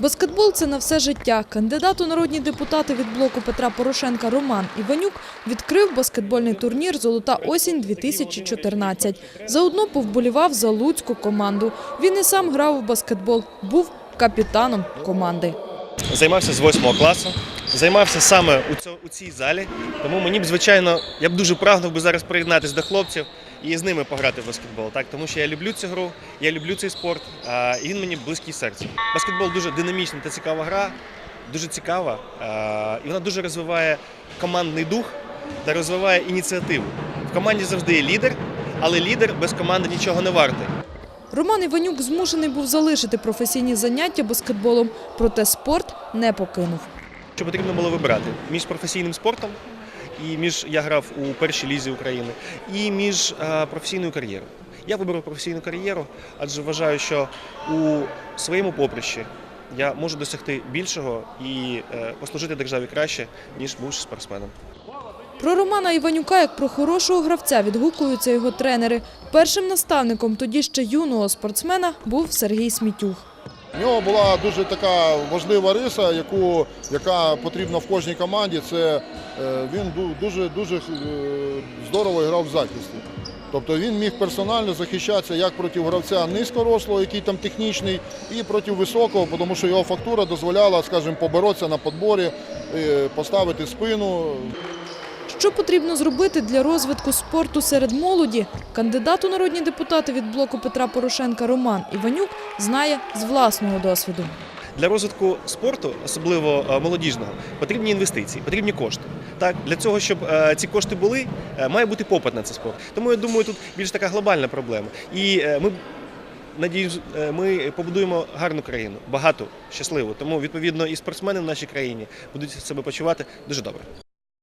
Баскетбол це на все життя. Кандидат у народні депутати від блоку Петра Порошенка Роман Іванюк відкрив баскетбольний турнір Золота осінь 2014 Заодно повболівав за луцьку команду. Він і сам грав у баскетбол, був капітаном команди. Займався з 8 класу, займався саме у, цій залі. Тому мені б, звичайно, я б дуже прагнув би зараз приєднатися до хлопців і з ними пограти в баскетбол. Так? Тому що я люблю цю гру, я люблю цей спорт, і він мені близький серцю. Баскетбол дуже динамічна та цікава гра, дуже цікава, і вона дуже розвиває командний дух та розвиває ініціативу. В команді завжди є лідер, але лідер без команди нічого не вартий. Роман Іванюк змушений був залишити професійні заняття баскетболом, проте спорт не покинув. Що потрібно було вибирати між професійним спортом, і між я грав у першій лізі України, і між е, професійною кар'єрою. Я вибрав професійну кар'єру, адже вважаю, що у своєму поприщі я можу досягти більшого і е, послужити державі краще, ніж бувши спортсменом. Про Романа Іванюка як про хорошого гравця відгукуються його тренери. Першим наставником тоді ще юного спортсмена був Сергій Смітюх. В нього була дуже така важлива риса, яку, яка потрібна в кожній команді. Це е, він ду- дуже дуже е, здорово грав в захисті. Тобто він міг персонально захищатися як проти гравця низькорослого, який там технічний, і проти високого, тому що його фактура дозволяла, скажімо, поборотися на подборі, е, поставити спину. Що потрібно зробити для розвитку спорту серед молоді? Кандидат у народні депутати від блоку Петра Порошенка Роман Іванюк знає з власного досвіду. Для розвитку спорту, особливо е, молодіжного, потрібні інвестиції, потрібні кошти. Так для цього, щоб е, ці кошти були, е, має бути попит на цей спорт. Тому я думаю, тут більш така глобальна проблема. І ми надіюсь, е, ми побудуємо гарну країну, багату, щасливу. Тому відповідно і спортсмени в нашій країні будуть себе почувати дуже добре.